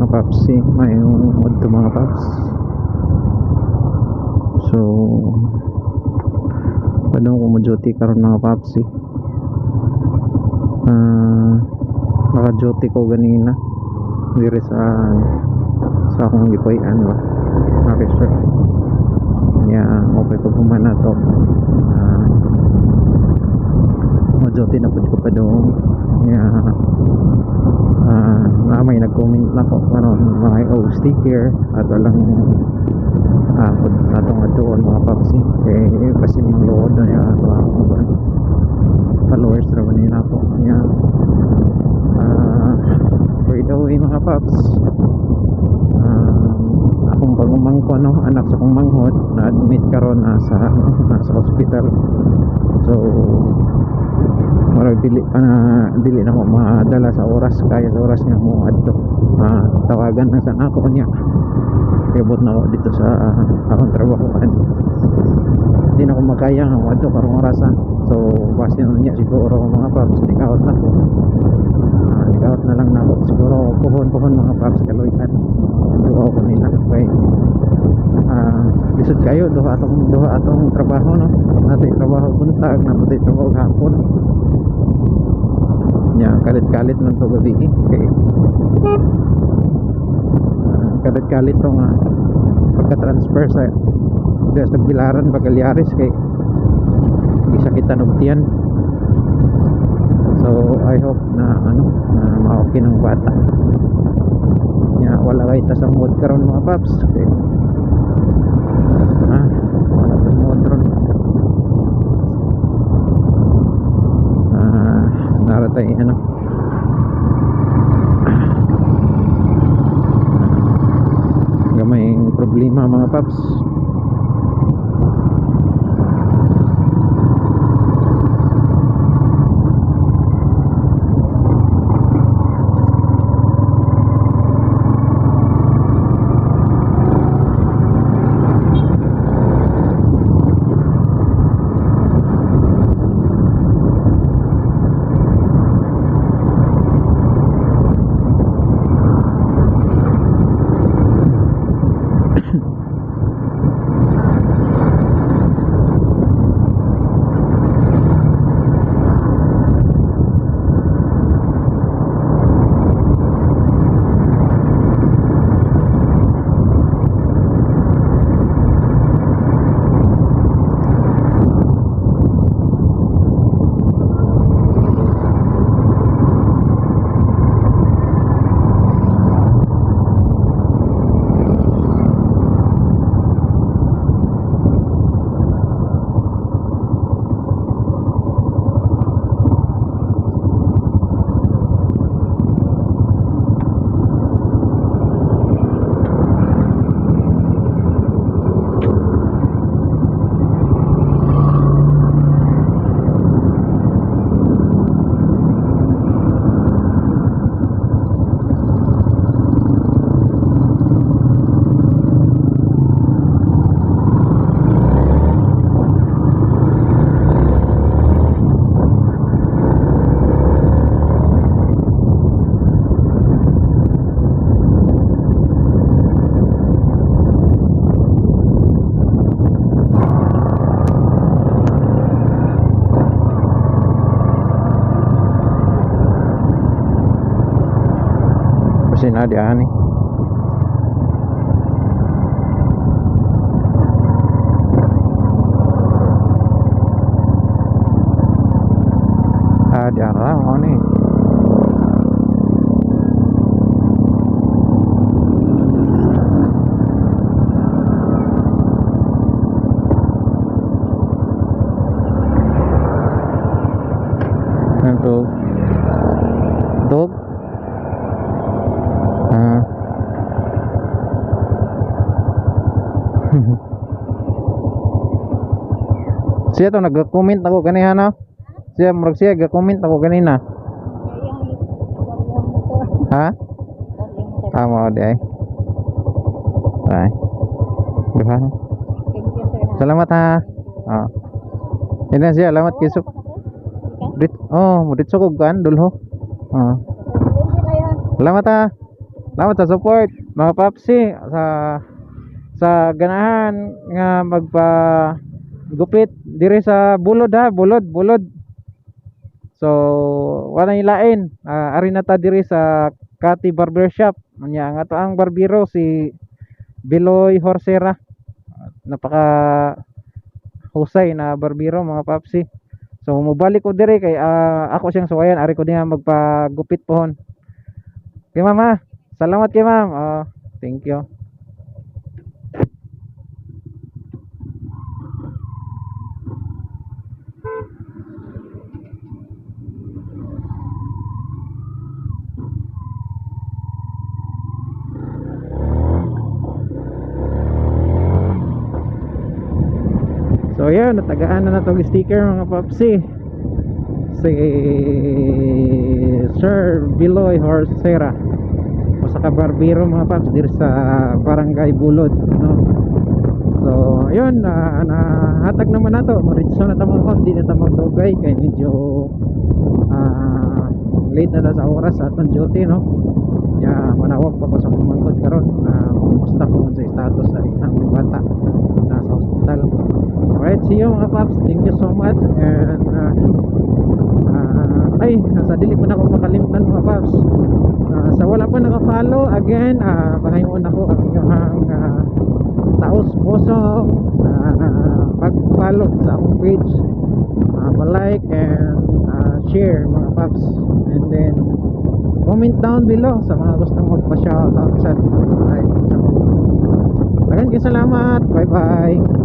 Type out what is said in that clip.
mga paps eh. May mod to mga paps. So, mo duty karon mga paps eh. Ah, naka duty ko ganina. Dire sa sa akong gipayan ba. Okay sir. Yeah, okay ko pumana to. Ah, mo-duty na pud ko pa doon. Yeah. Ah, na na ko karon mga oh, sticker at walang ah pud atong atuon mga papsi. Kay basin mang luod na ya ato mga followers ra man nila ako nya ah for the way mga paps ah akong pagumangko no anak sa kong manghod na admit karon nasa nasa hospital. So Marag dili pa na dili na mo madala sa oras. Kaya sa oras nga mo adto. Ah, tawagan na sa ako niya. Kayabot na ako dito sa uh, akong trabahoan hindi na ako makaya nga adto karong orasan so base na niya siguro mga paps nikaot na ko ah, nikaot na lang na ako. Siguro puhon puhon mga paps kaloyan duha ko nila okay. Ah lisod kayo. Duha atong duha atong trabaho no? Natay trabaho buntag natay trabaho hapon nya kalit-kalit man to gabi eh. okay. Ah, kalit-kalit to nga. Pagka-transfer sa diya sa Bilaran Bagalyares kay bisa kita nugtian. So I hope na ano na ma-okay ng bata. Nya wala kay ta sa mood karon mga paps. Okay ah wala sa mood ron ah naratay ano? Gamay problema mga paps na di ani siya to nag-comment ako kanina no? Siya murag siya nag-comment ako kanina. Ha? Tama di ay. Ay. Di ba? Salamat ha. Ah. Yan na siya, salamat kisok. Dit, oh, mo dit ko kan dulho. Ah. Salamat ha. Salamat sa support mga papsi sa sa ganahan nga magpa gupit diri sa bulod ha, bulod, bulod. So, wala lain. Ah, ari na ta diri sa Kati Barbershop. Anya nga to ang barbero si Biloy Horsera. Napaka husay na barbero mga papsi. So, mubalik ko diri kay ah, ako siyang suwayan ari ko niya magpagupit pohon. Kay mama, salamat kay ma'am. Ah, thank you. So yun, natagaan na na sticker mga papsi. Si Sir Biloy Horsera. O sa kabarbero mga paps diri sa Barangay Bulod, no. So, yun, na nahatag naman nato. Maritso na ta mga paps, di na ta magdugay kay medyo ah, late na na sa oras sa atong duty, no. Ya, manawag pa ko sa kumangkot karon na kumusta ko sa status sa ang bata nasa hospital. Alright, see you mga paps. Thank you so much. And uh, uh, ay, nasa dili pa na ako makalimutan mga paps. Uh, sa wala pa naka-follow, again, uh, pahayon ako ang inyong uh, taos puso uh, pag-follow sa akong page. Uh, pa-like and uh, share mga paps. And then, comment down below sa mga gustong magpa-shoutout sa live. Maraming salamat. Bye-bye.